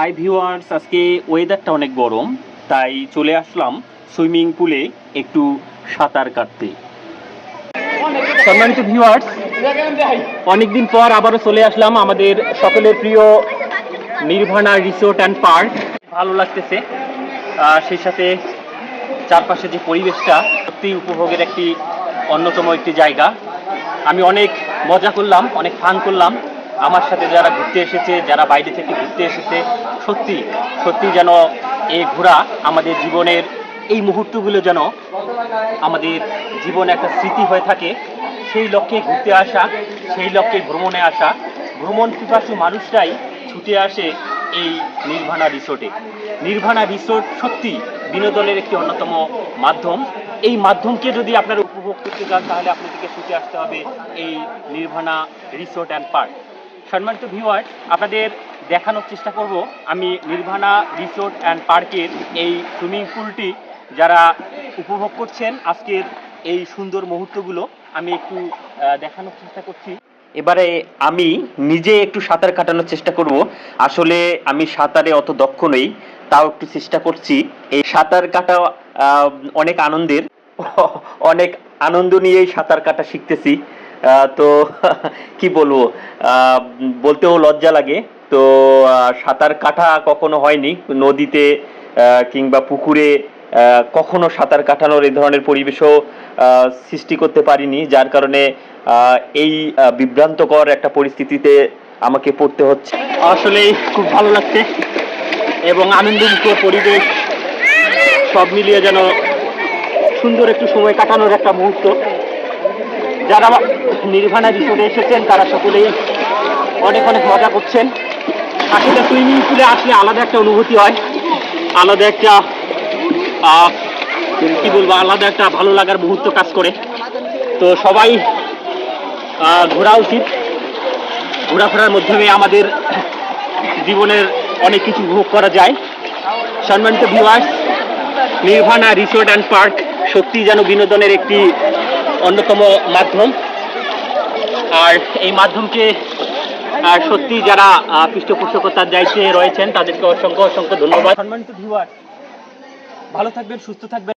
Hi viewers আজকে ওয়েদারটা অনেক গরম, তাই চলে আসলাম সুইমিং পুলে একটু সাঁতার কাটতে। সম্মানিত ভিউয়ার্স অনেকদিন পর আবারও চলে আসলাম আমাদের সকলের প্রিয় নির্ভানা রিসোর্ট অ্যান্ড পার্ক ভালো লাগতেছে। সেই সাথে চারপাশে যে পরিবেশটা, সত্যি উপভোগের একটি অন্যতম একটি জায়গা। আমি অনেক মজা করলাম, অনেক ফান করলাম। আমার সাথে যারা ঘুরতে এসেছে, যারা বাইরে থেকে ঘুরতে এসেছে, সত্যি সত্যি যেন এই ঘোরা আমাদের জীবনের এই মুহূর্তগুলো যেন আমাদের জীবনে একটা স্মৃতি হয়ে থাকে। সেই লক্ষ্যে ঘুরতে আসা, সেই লক্ষ্যে ভ্রমণে আসা, ভ্রমণ পিপাসু মানুষরাই ছুটে আসে এই নির্ভানা রিসোর্টে। নির্ভানা রিসোর্ট সত্যি বিনোদনের একটি অন্যতম মাধ্যম। এই মাধ্যমকে যদি আপনারা উপভোগ করতে চান, তাহলে আপনাদেরকে ছুটে আসতে হবে এই নির্ভানা রিসোর্ট অ্যান্ড পার্ক। সম্মানিত ভিউয়ার আপনাদের দেখানোর চেষ্টা করব আমি নির্ভানা রিসোর্ট অ্যান্ড পার্কের এই সুইমিং পুলটি যারা উপভোগ করছেন আজকের এই সুন্দর মুহূর্তগুলো, আমি একটু দেখানোর চেষ্টা করছি। এবারে আমি নিজে একটু সাঁতার কাটানোর চেষ্টা করব। আসলে আমি সাঁতারে অত দক্ষ নই, তাও একটু চেষ্টা করছি। এই সাঁতার কাটা অনেক আনন্দের, অনেক আনন্দ নিয়েই সাঁতার কাটা শিখতেছি। তো কি বলব? বলতেও লজ্জা লাগে। তো সাঁতার কাটা কখনো হয়নি। নদীতে কিংবা পুকুরে কখনো সাঁতার কাটানোর এই ধরনের পরিবেশও সৃষ্টি করতে পারিনি। যার কারণে এই বিভ্রান্তকর একটা পরিস্থিতিতে আমাকে পড়তে হচ্ছে। আসলেই খুব ভালো লাগছে এবং আনন্দমুক্ত পরিবেশ। সব মিলিয়ে যেন সুন্দর একটু সময় কাটানোর একটা মুহূর্ত। যারা নির্ভানা রিসোর্টে এসেছেন, তারা সকলেই অনেক অনেক মজা করছেন। আসলে সুইমিং পুলে আসলে আলাদা একটা অনুভূতি হয়। আলাদা একটা কি বলব, আলাদা একটা ভালো লাগার মুহূর্ত কাজ করে। তো সবাই ঘোরা উচিত। ঘোরাফেরার মাধ্যমে আমাদের জীবনের অনেক কিছু উপভোগ করা যায়। সম্মানিত viewers Nirvana resort and park সত্যি যেন বিনোদনের একটি অন্যতম মাধ্যম। আর এই মাধ্যমকে, আর সত্যি যারা পৃষ্ঠপোষকতার দায়িত্বে রয়েছেন, তাদেরকে অসংখ্য অসংখ্য ধন্যবাদ। সম্মানিত ভিউয়ার ভালো থাকবেন, সুস্থ থাকবেন।